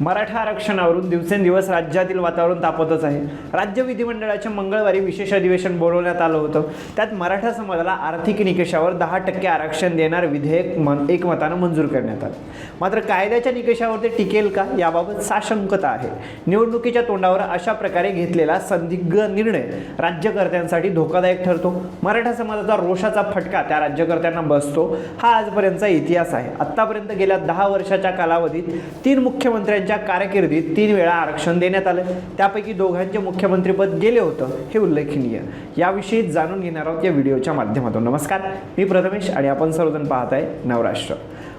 मराठा आरक्षणावरून दिवसेंदिवस राज्यातील वातावरण तापतच आहे. राज्य विधिमंडळाचे मंगळवारी विशेष अधिवेशन बोलवण्यात आलं होतं. त्यात मराठा समाजाला आर्थिक निकषावर दहा टक्के आरक्षण देणार विधेयक मन एकमतानं मंजूर करण्यात आलं. मात्र कायद्याच्या निकषावर ते टिकेल का याबाबत साशंकता आहे. निवडणुकीच्या तोंडावर अशा प्रकारे घेतलेला संदिग्ध निर्णय राज्यकर्त्यांसाठी धोकादायक ठरतो. मराठा समाजाचा रोषाचा फटका त्या राज्यकर्त्यांना बसतो. हा आजपर्यंतचा इतिहास आहे. आत्तापर्यंत गेल्या दहा वर्षाच्या कालावधीत तीन मुख्यमंत्र्यांच्या कारकिर्दीत तीन वेळा आरक्षण देण्यात आलं. त्यापैकी दोघांचे मुख्यमंत्रीपद गेले होतं हे उल्लेखनीय. याविषयी जाणून घेणार आहोत या व्हिडिओच्या माध्यमातून. नमस्कार मी प्रथमेश आणि आपण सर्वजण पाहत आहे नवराष्ट्र.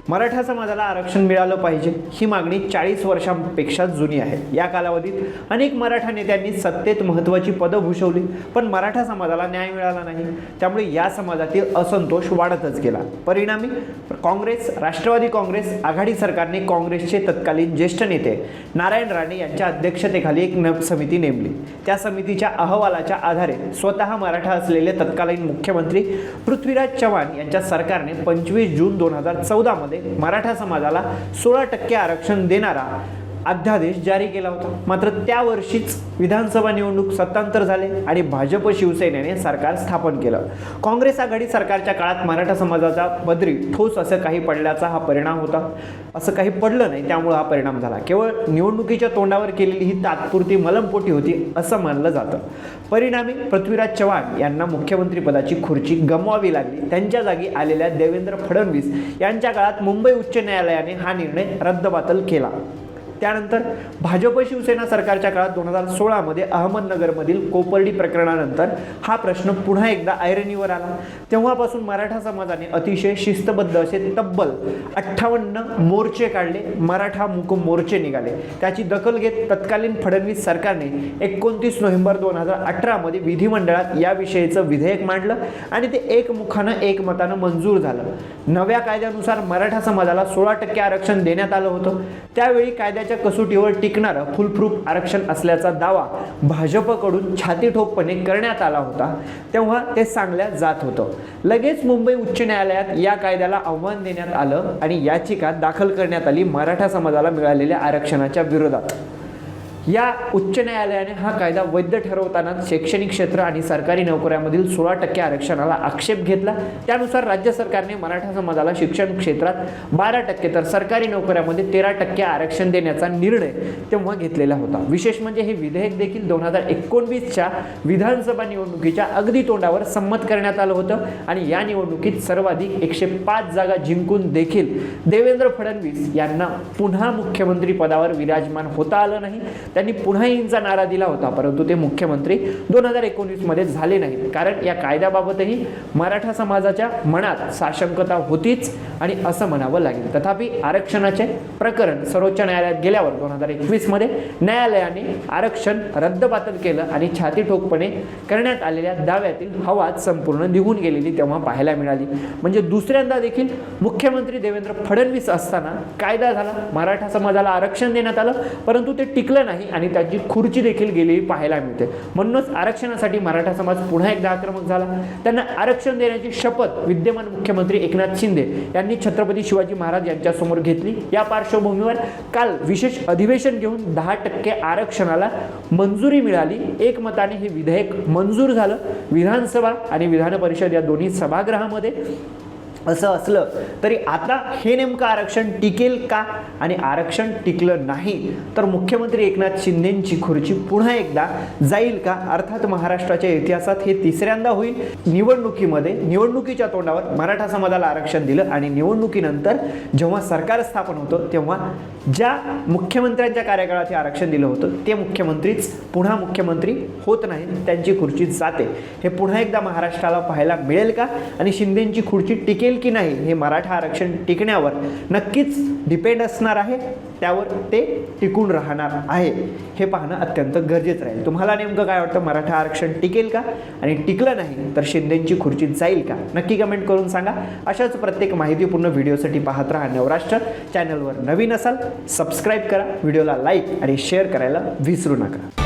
मराठा समाजाला आरक्षण मिळालं पाहिजे ही मागणी चाळीस वर्षांपेक्षा जुनी आहे. या कालावधीत अनेक मराठा नेत्यांनी सत्तेत महत्त्वाची पदं भूषवली पण मराठा समाजाला न्याय मिळाला नाही. त्यामुळे या समाजातील असंतोष वाढतच गेला. परिणामी काँग्रेस राष्ट्रवादी काँग्रेस आघाडी सरकारने काँग्रेसचे तत्कालीन ज्येष्ठ नेते नारायण राणे यांच्या अध्यक्षतेखाली एक न समिती नेमली. त्या समितीच्या अहवालाच्या आधारे स्वतः मराठा असलेले तत्कालीन मुख्यमंत्री पृथ्वीराज चव्हाण यांच्या सरकारने पंचवीस जून दोन हजार चौदामध्ये मराठा समाजाला सोळा टक्के आरक्षण देणारा अध्यादेश जारी केला होता. मात्र त्या वर्षीच विधानसभा निवडणूक सत्तांतर झाले आणि भाजप शिवसेनेने सरकार स्थापन केलं. काँग्रेस आघाडी सरकारच्या काळात मराठा समाजाचा पदरी ठोस असं काही पडल्याचा हा परिणाम होता. असं काही पडलं नाही त्यामुळे हा परिणाम झाला. केवळ निवडणुकीच्या तोंडावर केलेली ही तात्पुरती मलमपोटी होती असं मानलं जातं. परिणामी पृथ्वीराज चव्हाण यांना मुख्यमंत्रीपदाची खुर्ची गमवावी लागली. त्यांच्या जागी आलेल्या देवेंद्र फडणवीस यांच्या काळात मुंबई उच्च न्यायालयाने हा निर्णय रद्दबातल केला. त्यानंतर भाजप शिवसेना सरकारच्या काळात दोन हजार सोळामध्ये अहमदनगरमधील कोपर्डी प्रकरणानंतर हा प्रश्न पुन्हा एकदा ऐरणीवर आला. तेव्हापासून मराठा समाजाने अतिशय शिस्तबद्ध असे तब्बल अठ्ठावन्न मोर्चे काढले. मराठा मुक मोर्चे निघाले. त्याची दखल घेत तत्कालीन फडणवीस सरकारने एकोणतीस नोव्हेंबर दोन हजार अठरामध्ये विधिमंडळात याविषयीचं विधेयक मांडलं आणि ते एकमुखानं एकमतानं मंजूर झालं. नव्या कायद्यानुसार मराठा समाजाला सोळा टक्के आरक्षण देण्यात आलं होतं. त्यावेळी कायद्याच्या कसोटीवर टिकणारं फुलप्रूफ आरक्षण असल्याचा दावा भाजपकडून छाती ठोकपणे करण्यात आला होता. तेव्हा ते सांगल्या जात होतं. लगेच मुंबई उच्च न्यायालयात या कायद्याला आव्हान देण्यात आलं आणि याचिका दाखल करण्यात आली मराठा समाजाला मिळालेल्या आरक्षणाच्या विरोधात. या उच्च न्यायालयाने हा कायदा वैध ठरवताना शैक्षणिक क्षेत्र आणि सरकारी नोकऱ्यामधील सोळा टक्के आरक्षणाला आक्षेप घेतला. त्यानुसार राज्य सरकारने मराठा समाजाला शिक्षण क्षेत्रात बारा टक्के तर सरकारी नोकऱ्यामध्ये तेरा टक्के आरक्षण देण्याचा निर्णय तेव्हा घेतलेला होता. विशेष म्हणजे हे विधेयक देखील दोन हजार एकोणवीसच्या विधानसभा निवडणुकीच्या अगदी तोंडावर संमत करण्यात आलं होतं आणि या निवडणुकीत सर्वाधिक एकशे पाच जागा जिंकून देखील देवेंद्र फडणवीस यांना पुन्हा मुख्यमंत्री पदावर विराजमान होता आलं नाही. त्यांनी पुन्हा इंचा नारा दिला होता परंतु ते मुख्यमंत्री दोन हजार एकोणीसमध्ये झाले नाहीत. कारण या कायद्याबाबतही मराठा समाजाच्या मनात साशंकता होतीच आणि असं म्हणावं लागेल. तथापि आरक्षणाचे प्रकरण सर्वोच्च न्यायालयात गेल्यावर दोन हजार एकवीसमध्ये न्यायालयाने आरक्षण रद्दबातल केलं आणि छाती ठोकपणे करण्यात आलेल्या दाव्यातील हवाच संपूर्ण निघून गेलेली तेव्हा पाहायला मिळाली. म्हणजे दुसऱ्यांदा देखील मुख्यमंत्री देवेंद्र फडणवीस असताना कायदा झाला मराठा समाजाला आरक्षण देण्यात आलं परंतु ते टिकलं नाही. आणि त्याची खुर्ची देखील गेलेली पाहायला मिळते. म्हणूनच आरक्षणासाठी मराठा समाज पुन्हा एकदा आक्रमक झाला. त्यांना आरक्षण देण्याची शपथ विद्यमान मुख्यमंत्री एकनाथ शिंदे यांनी छत्रपती शिवाजी महाराज यांच्यासमोर घेतली. या पार्श्वभूमीवर काल विशेष अधिवेशन घेऊन दहा टक्के आरक्षणाला मंजुरी मिळाली. एकमताने हे विधेयक मंजूर झालं. विधानसभा आणि विधान परिषद या दोन्ही सभागृहामध्ये असं असलं तरी आता हे नेमकं आरक्षण टिकेल का? आणि आरक्षण टिकलं नाही तर मुख्यमंत्री एकनाथ शिंदेंची खुर्ची पुन्हा एकदा जाईल का? अर्थात महाराष्ट्राच्या इतिहासात हे तिसऱ्यांदा होईल. निवडणुकीमध्ये निवडणुकीच्या तोंडावर मराठा समाजाला आरक्षण दिलं आणि निवडणुकीनंतर जेव्हा सरकार स्थापन होतं तेव्हा ज्या मुख्यमंत्र्यांच्या कार्यकाळात हे आरक्षण दिलं होतं ते मुख्यमंत्रीच पुन्हा मुख्यमंत्री होत नाहीत त्यांची खुर्ची जाते. हे पुन्हा एकदा महाराष्ट्राला पाहायला मिळेल का? आणि शिंदेंची खुर्ची टिकेल टिकेल की नाही हे मराठा आरक्षण टिकण्यावर नक्कीच डिपेंड असणार आहे. त्यावर ते टिकून राहणार आहे. हे पाहणं अत्यंत गरजेचं राहील. तुम्हाला नेमकं काय वाटतं? मराठा आरक्षण टिकेल का? आणि टिकलं नाही तर शिंदेंची खुर्ची जाईल का? नक्की कमेंट करून सांगा. अशाच प्रत्येक माहितीपूर्ण व्हिडिओसाठी पाहत राहा नवराष्ट्र चॅनलवर. नवीन असाल सबस्क्राईब करा. व्हिडिओला लाईक आणि शेअर करायला विसरू नका.